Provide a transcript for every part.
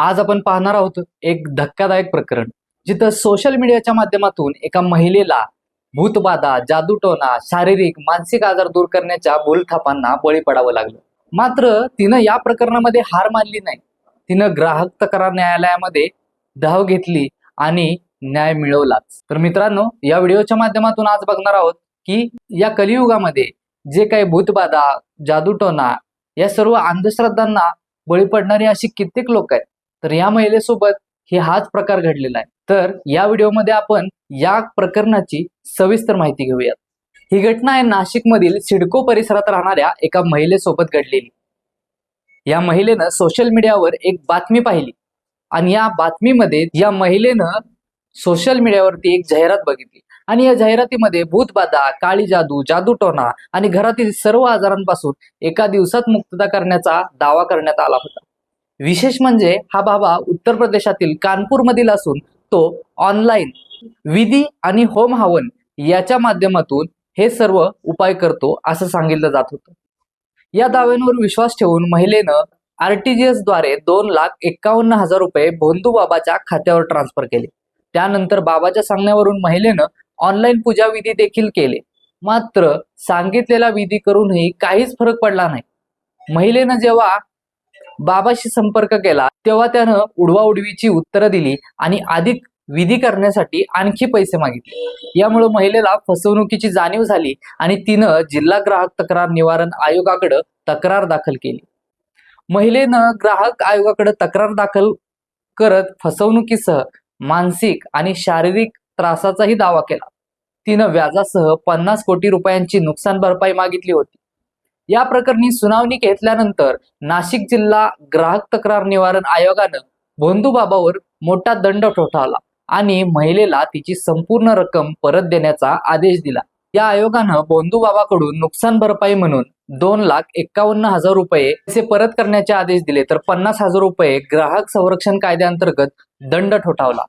आज आपण पाहणार आहोत एक धक्कादायक प्रकरण जिथं सोशल मीडियाच्या माध्यमातून एका महिलेला भूतबाधा जादूटोना शारीरिक मानसिक आजार दूर करण्याच्या बोलथापांना बळी पडावं लागलं. मात्र तिनं या प्रकरणामध्ये हार मानली नाही. तिनं ग्राहक तक्रार न्यायालयामध्ये धाव घेतली आणि न्याय मिळवलाच. तर मित्रांनो या व्हिडिओच्या माध्यमातून आज बघणार आहोत की या कलियुगामध्ये जे काही भूतबाधा जादूटोना या सर्व अंधश्रद्धांना बळी पडणारी अशी कित्येक लोक आहेत. तर या महिलेसोबत हे हाच प्रकार घडलेला आहे. तर या व्हिडिओमध्ये आपण या प्रकरणाची सविस्तर माहिती घेऊयात. ही घटना आहे नाशिकमधील सिडको परिसरात राहणाऱ्या एका महिलेसोबत घडलेली. या महिलेनं सोशल मीडियावर एक बातमी पाहिली आणि या बातमीमध्ये या महिलेनं सोशल मीडियावरती एक जाहिरात बघितली आणि या जाहिरातीमध्ये भूतबाधा काळी जादू जादूटोना आणि घरातील सर्व आजारांपासून एका दिवसात मुक्तता करण्याचा दावा करण्यात आला होता. विशेष म्हणजे हा बाबा उत्तर प्रदेशातील कानपूर मधील असून तो ऑनलाईन विधी आणि होम हवन याच्या माध्यमातून हे सर्व उपाय करतो असं सांगितलं जात होतं. या दाव्यांवर विश्वास ठेवून महिलेनं आरटीजीएसद्वारे दोन लाख एक्कावन्न हजार रुपये भोंदू बाबाच्या खात्यावर ट्रान्सफर केले. त्यानंतर बाबाच्या सांगण्यावरून महिलेनं ऑनलाईन पूजा विधी देखील केले. मात्र सांगितलेला विधी करूनही काहीच फरक पडला नाही. महिलेनं जेव्हा बाबाशी संपर्क केला तेव्हा त्यानं उडवाउडवीची उत्तरं दिली आणि अधिक विधी करण्यासाठी आणखी पैसे मागितले. यामुळे महिलेला फसवणुकीची जाणीव झाली आणि तिनं जिल्हा ग्राहक तक्रार निवारण आयोगाकडे तक्रार दाखल केली. महिलेनं ग्राहक आयोगाकडे तक्रार दाखल करत फसवणुकीसह मानसिक आणि शारीरिक त्रासाचाही दावा केला. तिनं व्याजासह पन्नास कोटी रुपयांची नुकसान भरपाई मागितली होती. या प्रकरणी सुनावणी घेतल्यानंतर नाशिक जिल्हा ग्राहक तक्रार निवारण आयोगानं भोंदूबाबावर मोठा दंड ठोठावला आणि महिलेला तिची संपूर्ण रक्कम परत देण्याचा आदेश दिला. या आयोगानं भोंदूबाबाकडून नुकसान भरपाई म्हणून दोन लाख एक्कावन्न हजार रुपये पैसे परत करण्याचे आदेश दिले तर पन्नास हजार रुपये ग्राहक संरक्षण कायद्याअंतर्गत दंड ठोठावला.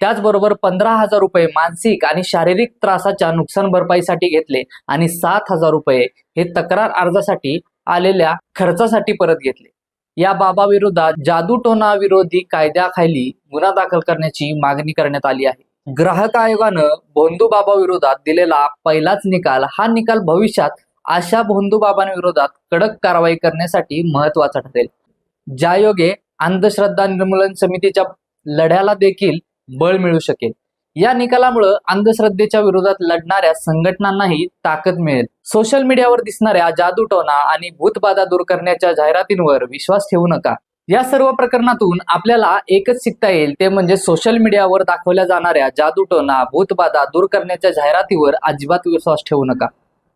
त्याचबरोबर पंधरा हजार रुपये मानसिक आणि शारीरिक त्रासाच्या नुकसान भरपाईसाठी घेतले आणि सात हजार रुपये हे तक्रार अर्जासाठी आलेल्या खर्चासाठी परत घेतले. या बाबाविरोधात जादूटोना विरोधी कायद्याखाली गुन्हा दाखल करण्याची मागणी करण्यात आली आहे. ग्राहक आयोगानं भोंदू बाबा विरोधात दिलेला पहिलाच निकाल हा निकाल भविष्यात अशा भोंदू बाबांविरोधात कडक कारवाई करण्यासाठी महत्त्वाचा ठरेल. ज्यायोगे अंधश्रद्धा निर्मूलन समितीच्या लढ्याला देखील बळ मिळू शकेल. या निकालामुळं अंधश्रद्धेच्या विरोधात लढणाऱ्या संघटनांनाही ताकद मिळेल. सोशल मीडियावर दिसणाऱ्या जादूटोना आणि भूतबाधा दूर करण्याच्या जाहिरातींवर विश्वास ठेवू नका. या सर्व प्रकरणातून आपल्याला एकच शिकता येईल ते म्हणजे सोशल मीडियावर दाखवल्या जाणाऱ्या जादूटोना भूतबाधा दूर करण्याच्या जाहिरातीवर अजिबात विश्वास ठेवू नका.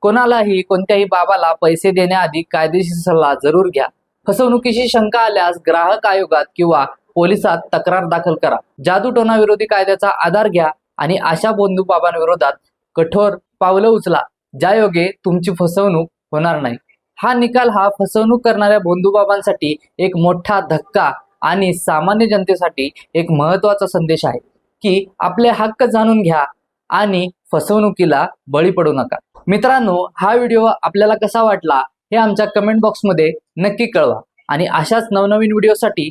कोणालाही कोणत्याही बाबाला पैसे देण्याआधी कायदेशीर सल्ला जरूर घ्या. फसवणुकीची शंका आल्यास ग्राहक आयोगात किंवा पोलिसात तक्रार दाखल करा. जादूटोना विरोधी कायद्याचा आधार घ्या आणि अशा बंधू बाबांविरोधात कठोर पावलं उचला. ज्यायोगे तुमची फसवणूक होणार नाही. हा निकाल हा फसवणूक करणाऱ्या बंधुबाबांसाठी एक मोठा धक्का आणि सामान्य जनतेसाठी एक महत्त्वाचा संदेश आहे की आपले हक्क जाणून घ्या आणि फसवणुकीला बळी पडू नका. मित्रांनो हा व्हिडिओ आपल्याला कसा वाटला हे आमच्या कमेंट बॉक्समध्ये नक्की कळवा. आणि अशाच नवनवीन व्हिडिओसाठी